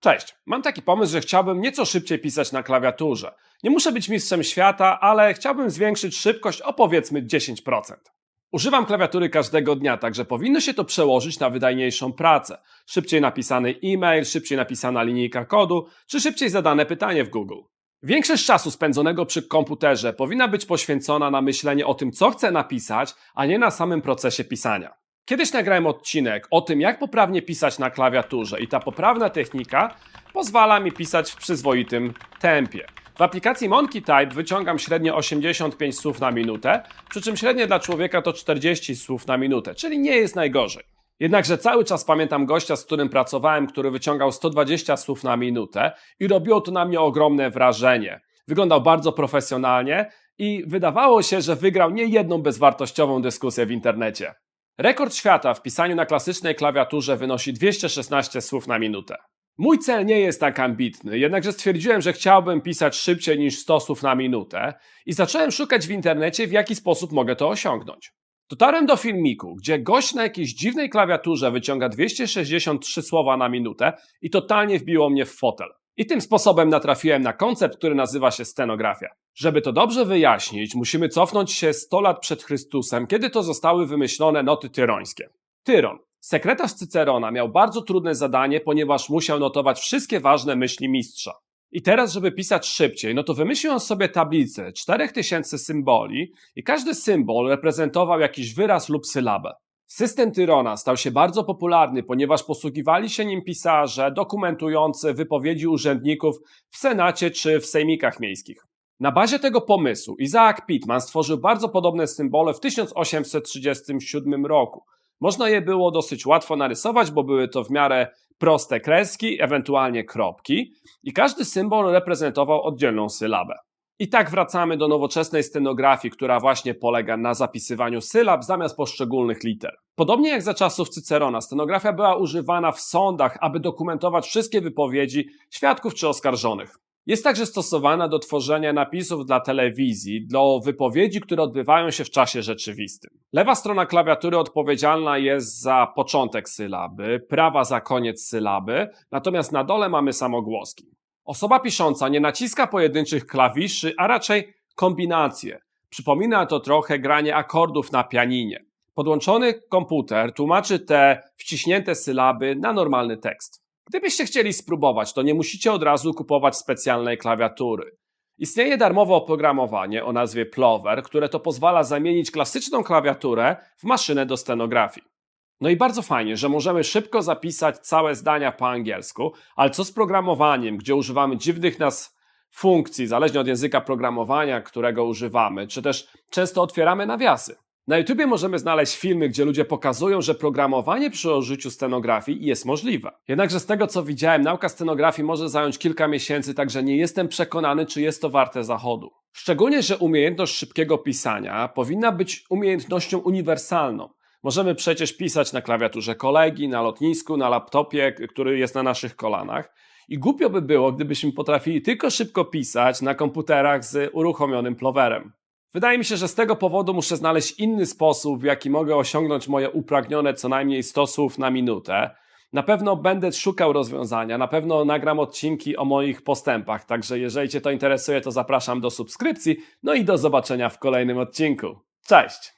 Cześć, mam taki pomysł, że chciałbym nieco szybciej pisać na klawiaturze. Nie muszę być mistrzem świata, ale chciałbym zwiększyć szybkość o powiedzmy 10%. Używam klawiatury każdego dnia, także powinno się to przełożyć na wydajniejszą pracę. Szybciej napisany e-mail, szybciej napisana linijka kodu, czy szybciej zadane pytanie w Google. Większość czasu spędzonego przy komputerze powinna być poświęcona na myślenie o tym, co chcę napisać, a nie na samym procesie pisania. Kiedyś nagrałem odcinek o tym, jak poprawnie pisać na klawiaturze i ta poprawna technika pozwala mi pisać w przyzwoitym tempie. W aplikacji Monkey Type wyciągam średnio 85 słów na minutę, przy czym średnie dla człowieka to 40 słów na minutę, czyli nie jest najgorzej. Jednakże cały czas pamiętam gościa, z którym pracowałem, który wyciągał 120 słów na minutę i robiło to na mnie ogromne wrażenie. Wyglądał bardzo profesjonalnie i wydawało się, że wygrał nie jedną bezwartościową dyskusję w internecie. Rekord świata w pisaniu na klasycznej klawiaturze wynosi 216 słów na minutę. Mój cel nie jest tak ambitny, jednakże stwierdziłem, że chciałbym pisać szybciej niż 100 słów na minutę i zacząłem szukać w internecie, w jaki sposób mogę to osiągnąć. Dotarłem do filmiku, gdzie gość na jakiejś dziwnej klawiaturze wyciąga 263 słowa na minutę i totalnie wbiło mnie w fotel. I tym sposobem natrafiłem na koncept, który nazywa się stenografia. Żeby to dobrze wyjaśnić, musimy cofnąć się 100 lat przed Chrystusem, kiedy to zostały wymyślone noty tyrońskie. Tyron, sekretarz Cycerona, miał bardzo trudne zadanie, ponieważ musiał notować wszystkie ważne myśli mistrza. I teraz, żeby pisać szybciej, no to wymyślił on sobie tablicę 4000 symboli i każdy symbol reprezentował jakiś wyraz lub sylabę. System Tyrona stał się bardzo popularny, ponieważ posługiwali się nim pisarze dokumentujący wypowiedzi urzędników w Senacie czy w sejmikach miejskich. Na bazie tego pomysłu Isaac Pitman stworzył bardzo podobne symbole w 1837 roku. Można je było dosyć łatwo narysować, bo były to w miarę proste kreski, ewentualnie kropki, i każdy symbol reprezentował oddzielną sylabę. I tak wracamy do nowoczesnej stenografii, która właśnie polega na zapisywaniu sylab zamiast poszczególnych liter. Podobnie jak za czasów Cycerona, stenografia była używana w sądach, aby dokumentować wszystkie wypowiedzi świadków czy oskarżonych. Jest także stosowana do tworzenia napisów dla telewizji, do wypowiedzi, które odbywają się w czasie rzeczywistym. Lewa strona klawiatury odpowiedzialna jest za początek sylaby, prawa za koniec sylaby, natomiast na dole mamy samogłoski. Osoba pisząca nie naciska pojedynczych klawiszy, a raczej kombinacje. Przypomina to trochę granie akordów na pianinie. Podłączony komputer tłumaczy te wciśnięte sylaby na normalny tekst. Gdybyście chcieli spróbować, to nie musicie od razu kupować specjalnej klawiatury. Istnieje darmowe oprogramowanie o nazwie Plover, które to pozwala zamienić klasyczną klawiaturę w maszynę do stenografii. No i bardzo fajnie, że możemy szybko zapisać całe zdania po angielsku, ale co z programowaniem, gdzie używamy dziwnych nas funkcji, zależnie od języka programowania, którego używamy, czy też często otwieramy nawiasy. Na YouTubie możemy znaleźć filmy, gdzie ludzie pokazują, że programowanie przy użyciu stenografii jest możliwe. Jednakże z tego co widziałem, nauka stenografii może zająć kilka miesięcy, także nie jestem przekonany, czy jest to warte zachodu. Szczególnie, że umiejętność szybkiego pisania powinna być umiejętnością uniwersalną. Możemy przecież pisać na klawiaturze kolegi, na lotnisku, na laptopie, który jest na naszych kolanach. I głupio by było, gdybyśmy potrafili tylko szybko pisać na komputerach z uruchomionym plowerem. Wydaje mi się, że z tego powodu muszę znaleźć inny sposób, w jaki mogę osiągnąć moje upragnione co najmniej 100 słów na minutę. Na pewno będę szukał rozwiązania, na pewno nagram odcinki o moich postępach, także jeżeli Cię to interesuje, to zapraszam do subskrypcji, no i do zobaczenia w kolejnym odcinku. Cześć!